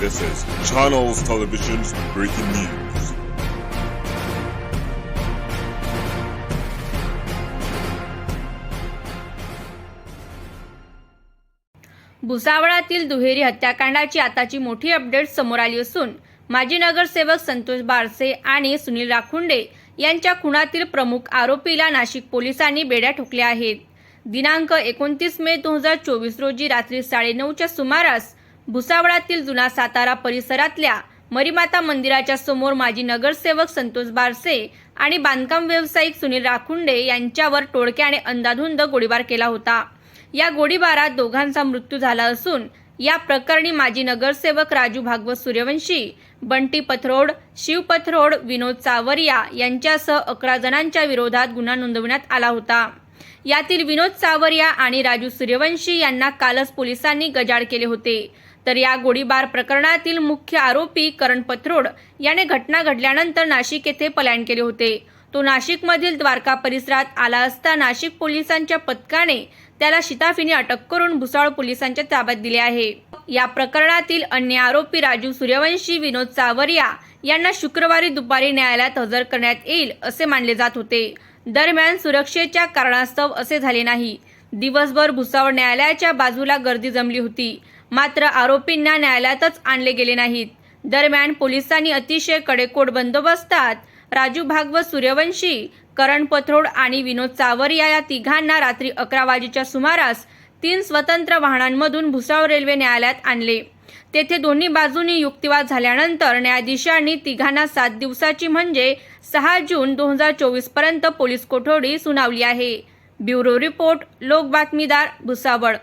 This is Channels Television's breaking news. भुसावळातील दुहेरी हत्याकांडाची आताची मोठी अपडेट समोर आली असून माजी नगरसेवक संतोष बारसे आणि सुनील राखुंडे यांच्या खुनातील प्रमुख आरोपीला नाशिक पोलिसांनी बेड्या ठोकल्या आहेत दिनांक एकोणतीस मे दोन हजार चोवीस रोजी रात्री साडेनऊच्या सुमारास भुसावळातील जुना सातारा परिसरातल्या मरीमाता मंदिराच्या समोर माजी नगरसेवक संतोष बारसे आणि बांधकाम व्यावसायिक सुनील राखुंडे यांच्यावर टोळक्या आणि अंदाधुंद गोळीबार केला होता. या गोळीबारात दोघांचा मृत्यू झाला असून या प्रकरणी माजी नगरसेवक राजू भागवत सूर्यवंशी बंटी पथरोड शिव पथरोड विनोद चावरिया यांच्यासह अकरा जणांच्या विरोधात गुन्हा नोंदवण्यात आला होता. यातील विनोद सावरिया आणि राजू सूर्यवंशी यांना कालच पोलिसांनी गजाड केले होते. तर या गोळीबार प्रकरणातील मुख्य आरोपी करण पथरोड याने घटना घडल्यानंतर नाशिक येथे पलायन केले होते. तो नाशिकमधील द्वारका परिसरात आला असता नाशिक पोलिसांच्या पथकाने त्याला शिताफीने अटक करून भुसावळ पोलिसांच्या ताब्यात दिले आहे. या प्रकरणातील अन्य आरोपी राजू सूर्यवंशी विनोद सावरिया यांना शुक्रवारी दुपारी न्यायालयात हजर करण्यात येईल असे मानले जात होते. दरम्यान सुरक्षेच्या कारणास्तव असे झाले नाही. दिवसभर भुसावळ न्यायालयाच्या बाजूला गर्दी जमली होती. मात्र आरोपींना न्यायालयातच आणले गेले नाहीत. दरम्यान पोलिसांनी अतिशय कडेकोट बंदोबस्तात राजू भागवत सूर्यवंशी करण पथरोड आणि विनोद चावरिया या तिघांना रात्री अकरा वाजेच्या सुमारास तीन स्वतंत्र वाहनांमधून भुसावळ रेल्वे न्यायालयात आणले. तेथे दोन्ही बाजूंनी युक्तिवाद झाल्यानंतर न्यायाधीशांनी तिघांना सात दिवसाची म्हणजे सहा जून दोन हजार चोवीसपर्यंत पोलीस कोठडी सुनावली आहे. ब्युरो रिपोर्ट लोक बातमीदार भुसावळ.